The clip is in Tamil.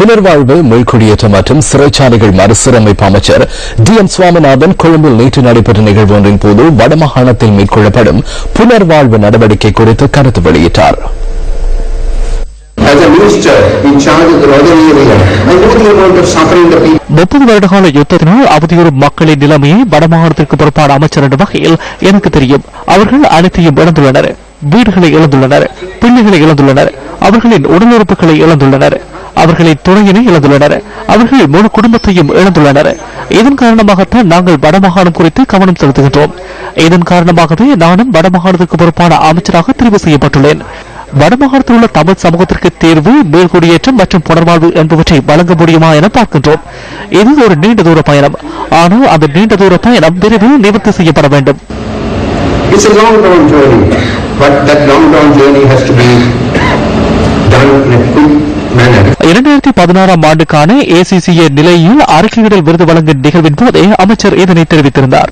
புனர்வாழ்வு மீள்குடியேற்றம் மற்றும் சிறைச்சாலைகள் மறுசீரமைப்பு அமைச்சர் டி எம் சுவாமிநாதன் கொழும்பில் நேற்று நடைபெற்ற நிகழ்வு ஒன்றின் போது வடமாகாணத்தில் மேற்கொள்ளப்படும் புனர்வாழ்வு நடவடிக்கை குறித்து கருத்து வெளியிட்டார். As a minister in charge of the northern area, I know the amount of suffering the people. முப்பது வருடகால யுத்தத்தினால் அவதியுறும் மக்களின் நிலைமையை வடமாகாணத்திற்கு பொறுப்பான அமைச்சர் என்ற வகையில் எனக்கு தெரியும். அவர்கள் அனைத்தையும் இழந்துள்ளனர். வீடுகளை இழந்துள்ளனர். பிள்ளைகளை இழந்துள்ளனர். அவர்களின் உடலுறுப்புகளை இழந்துள்ளனர். அவர்களின் துணையினை இழந்துள்ளனர். அவர்கள் முழு குடும்பத்தையும் இழந்துள்ளனர். இதன் காரணமாகத்தான் நாங்கள் வடமாகாணம் குறித்து கவனம் செலுத்துகின்றோம். இதன் காரணமாகவே நானும் வடமாகாணத்திற்கு பொறுப்பான அமைச்சராக தெரிவு செய்யப்பட்டுள்ளேன். வடமாகாணத்தில் உள்ள தமிழ் சமூகத்திற்கு தேர்வு மேல்குடியேற்றம் மற்றும் புனர்வாழ்வு என்பவற்றை வழங்க முடியுமா என பார்க்கின்றோம். இது ஒரு நீண்ட தூர பயணம். ஆனால் அந்த நீண்ட தூர பயணம் விரைவில் நிவர்த்தி செய்யப்பட வேண்டும். It's a long drawn journey, but that long drawn journey has to be done in a quick. இரண்டாயிரத்தி பதினாறாம் ஆண்டுக்கான ஏசிசிஏ நிலையில் அறிக்கையிடல் விருது வழங்கும் நிகழ்வின் போதே அமைச்சர் இதனை தெரிவித்திருந்தார்.